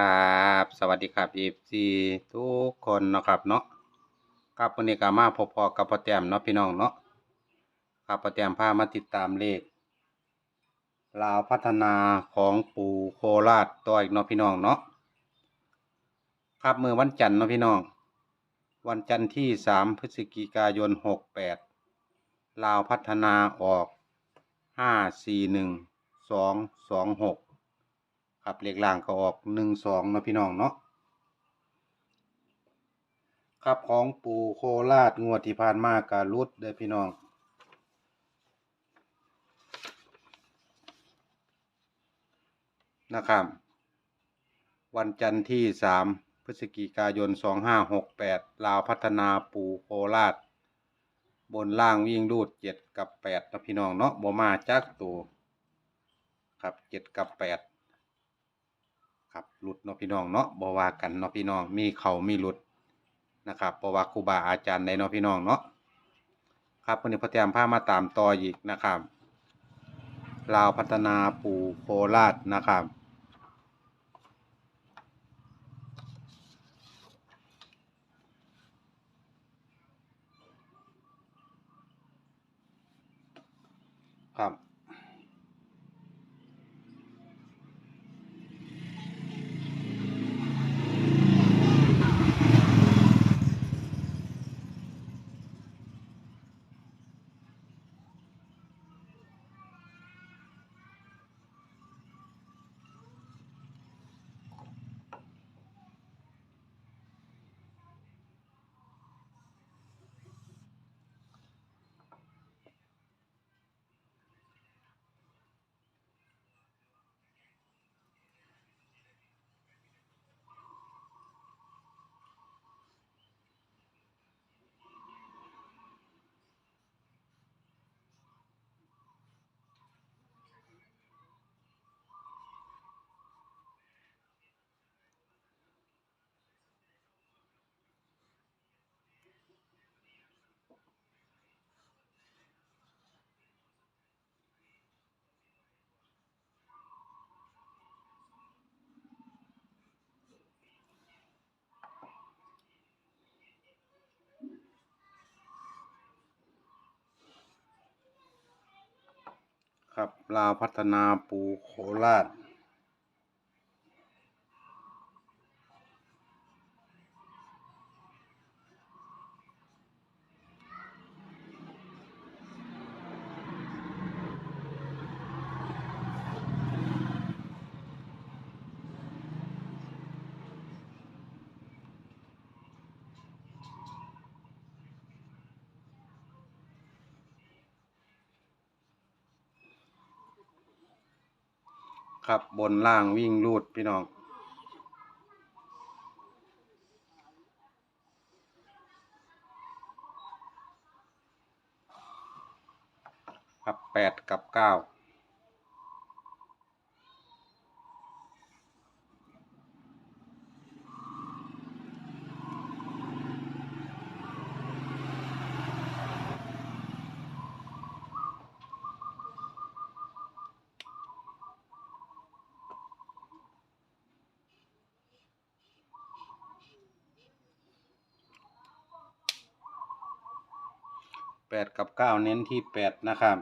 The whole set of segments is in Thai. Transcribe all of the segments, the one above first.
ครับ สวัสดีครับ FC ทุกคนนะครับเนาะครับวันนี้ก็มาพบพอกับพ่อแต้มเนาะพี่น้องเนาะครับพ่อแต้มพามาติดตามเลขลาวพัฒนาของปู่โคราชต่ออีกเนาะพี่น้องเนาะครับมือวันจันทร์เนาะพี่น้อง วันจันทร์ที่สามพฤศจิกายนหกแปดลาวพัฒนาออกห้าสี่หนึ่งสองสองหก ครับเลขล่างก็ออกหนึ่งสองนะพี่น้องเนาะครับของปูโคราชงวดที่ผ่านมาการรุดเด้อพี่น้องนะครับวันจันทร์ที่สามพฤศจิกายนสองห้าหกแปดลาวพัฒนาปูโคราช บนล่างวิ่งรูดเจ็ดกับแปดนะพี่น้องเนาะบ่มาจักตัว ครับเจ็ดกับแปด ครับหลุดเนาะพี่น้องเนาะบ่ว่ากันเนาะพี่น้องมีเขามีหลุดนะครับบ่ว่าครูบาอาจารย์ใดเนาะพี่น้องเนาะครับวันนี้พอแต้มพามาตามต่ออีกนะครับลาวพัฒนาปู่โคราชนะครับครับ ครับลาวพัฒนาปูโคราช ครับบนล่างวิ่งรูดพี่น้อง ครับแปดกับเก้า ดกับเก้าเน้นที่แปดนะครับ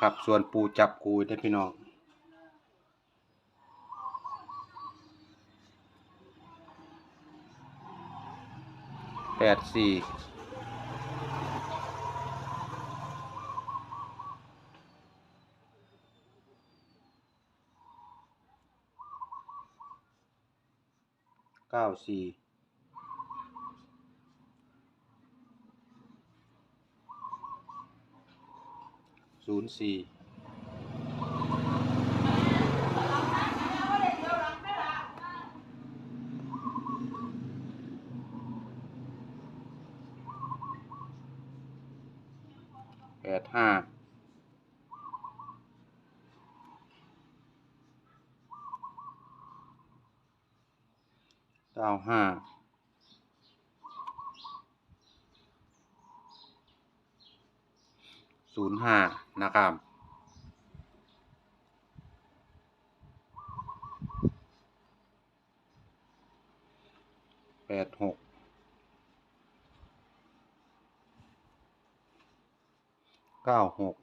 ครับส่วนปูจับกูได้พี่น้องแปดสี่ เก้าสี่ศูนย์สี่แปดห้าเก้า ห้าศูนย์ห้านะครับแปดหกเก้าหก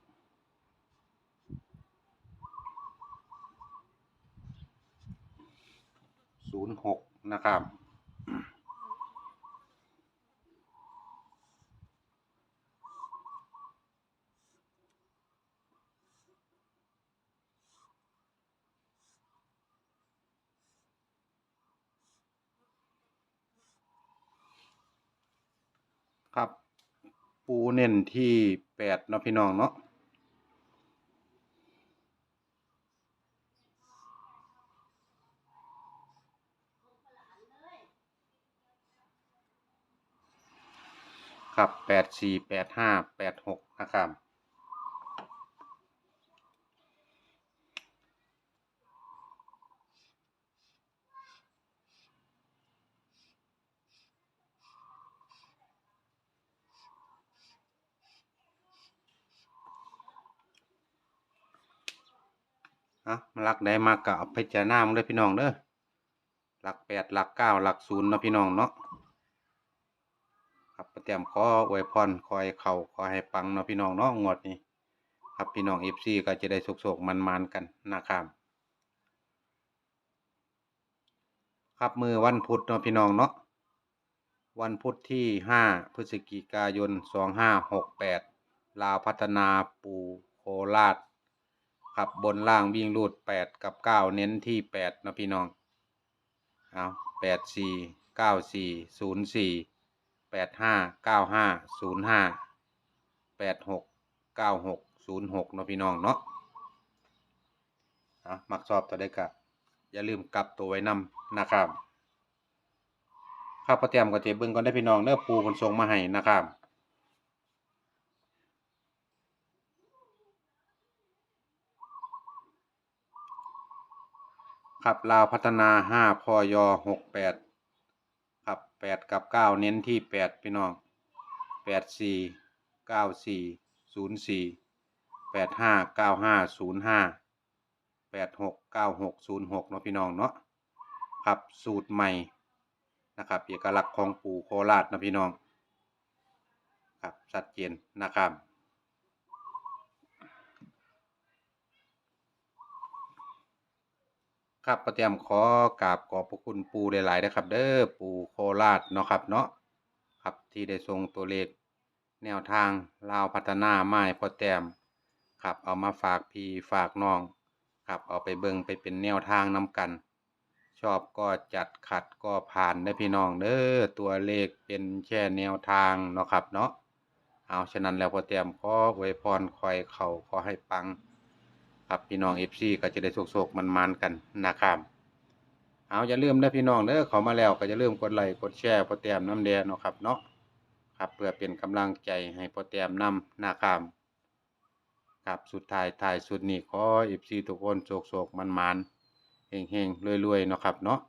ศูนย์หกนะครับครับ ปูเน้นที่แปดเนาะพี่น้องเนาะครับแปดสี่แปดห้าแปดหกนะครับ อะมันหลักได้มากกับพิจารณามึงเลยพี่น้องเด้อหลักแปดหลักเก้าหลักศูนย์เนาะพี่น้องเนาะครับประเตรียมขออวยพรขอให้เขาขอให้ปังเนาะพี่น้องเนาะงวดนี้ ครับพี่น้องเอฟซีก็จะได้สุกๆมันๆกันนะครับครับมือวันพุธเนาะพี่น้องเนาะวันพุธที่ห้าพฤศจิกายนสองห้าหกแปดลาวพัฒนาปูโคราช ครับบนล่างวิ่งรูดแปดกับเก้าเน้นที่แปดนะพี่น้องเอาแปดสี่เก้าสี่ศูนย์สี่แปดห้าเก้าห้าศูนย์ห้าแปดหกเก้าหกศูนย์หกนะพี่น้องเนาะเอามักชอบตัวได้กะอย่าลืมกลับตัวไว้นำนะครับข้าวปลาเตรียมก็เจ็บเบิ้งก่อนได้พี่น้องเนื้อปูมันส่งมาให้นะครับ ครับลาวพัฒนาห้าพอยหกแปดครับแปดกับเก้าเน้นที่แปดพี่น้องแปดสี่เก้าสี่ศูนย์สี่แปดห้าเก้าห้าศูนย์ห้าแปดหกเก้าหกศูนย์หกเนาะพี่น้องเนาะครับสูตรใหม่นะครับเอกลักษณ์ของปู่โคราชนะพี่น้องครับชัดเจนนะครับ ครับประเตรียมขอกราบขอบพระคุณปูหลายๆนะครับ เด้อปูโคราชเนาะครับเนาะครับที่ได้ทรงตัวเลขแนวทางลาวพัฒนาไม้พอแต้มครับเอามาฝากพี่ฝากน้องครับเอาไปเบิงไปเป็นแนวทางนำกัน ชอบก็จัดขัดก็ผ่านได้พี่น้องเด้อตัวเลขเป็นแค่แนวทางเนาะครับเนาะเอาฉะนั้นแล้วพอแต้มขออวยพรคอยเข่าขอให้ปัง ครับพี่น้องเอฟซีก็จะได้โศกๆมันๆกันนะครับเอาอย่าลืมนะพี่น้องเด้อเขามาแล้วก็อย่าลืมกดไลค์กดแชร์โปรแตมน้ำแดงเนาะครับเนาะครับเพื่อเป็นกำลังใจให้โปรแตมนำนะครับครับสุดท้ายท้ายสุดนี้ขอเอฟซีทุกคนโศกๆมันๆเฮงๆรวยๆเนาะครับเนาะ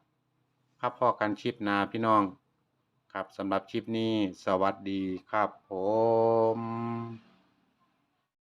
ครับพอกันชิปนาพี่น้อง ครับสำหรับชิปนี้สวัสดีครับผม